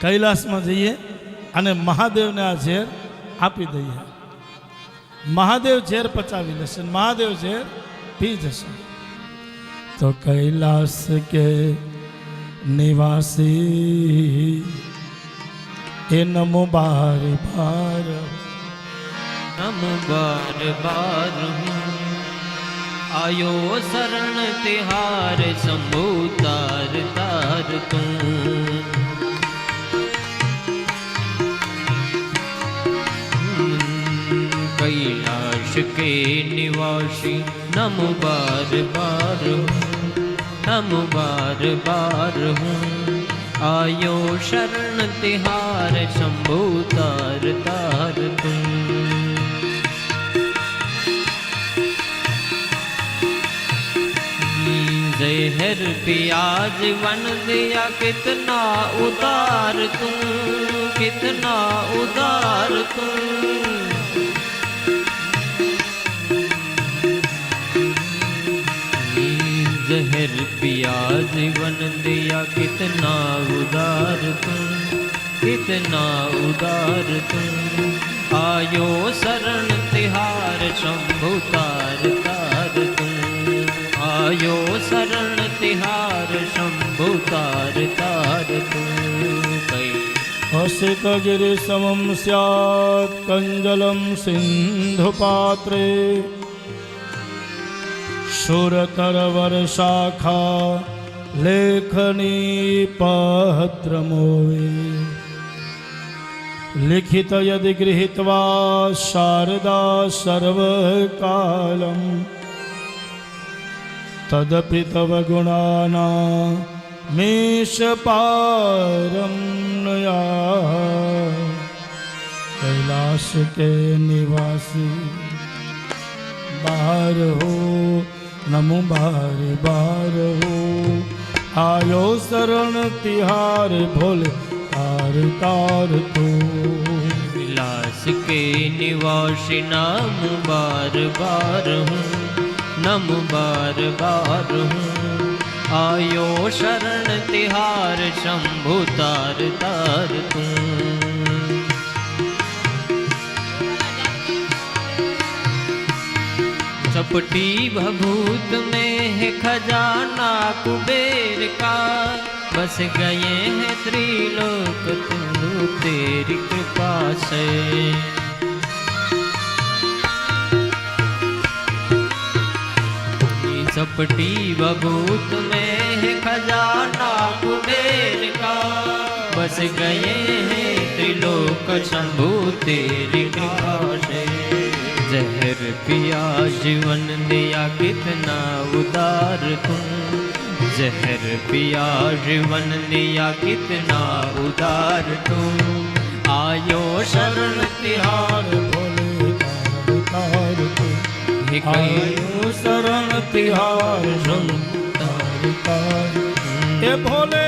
કૈલાસમાં જઈએ અને મહાદેવને આ ઝેર આપી દઈએ. મહાદેવ ઝેર પચાવી લેશે મહાદેવ ઝેર પી જશે. તો કૈલાસ કે નિવાસી, એ નમો બાર બાર. નમો બાર બાર. આયો શરણ તિહાર સંભૂતા निवासी, नम बार बार नम बार बार हूँ। आयो शरण तिहार, शंभु तार तार तू जहर प्याज वन दिया, कितना उतार तू जहर पिया, जीवन दिया, कितना उदार तू कितना उदार तू आयो शरण तिहार, शंभु तार तार तू आयो शरण तिहार, शंभु तार तार तू कई हसितगिरिसमं स्यात् कञ्जलं सिन्धुपात्रे सुरतरवर्षाखा लेखनी पहद्रमोवे लिखित यदि गृहीत्वा शारदा सर्वकालम् तदपि तव गुणाना मीशपारं नया कैलाश के निवासी बाहर हो नमो बार बार हो आयो शरण तिहार भोले तार तार तो विलास के निवासी नाम बार बार हूँ नम बार बार हूँ आयो शरण तिहार शंभु तार तार तू चपटी भभूत में है खजाना कुबेर का। बस गए हैं त्रिलोक तू तेरी कृपा से। चपटी भभूत में है खजाना कुबेर का। बस गए हैं त्रिलोक शंभु तेरी जहर पिया जीवन दिया कितना उदार तू जहर पिया जीवन दिया कितना उदार तू आयो शरण तिहार तार आयो शरण तिहार तार भोले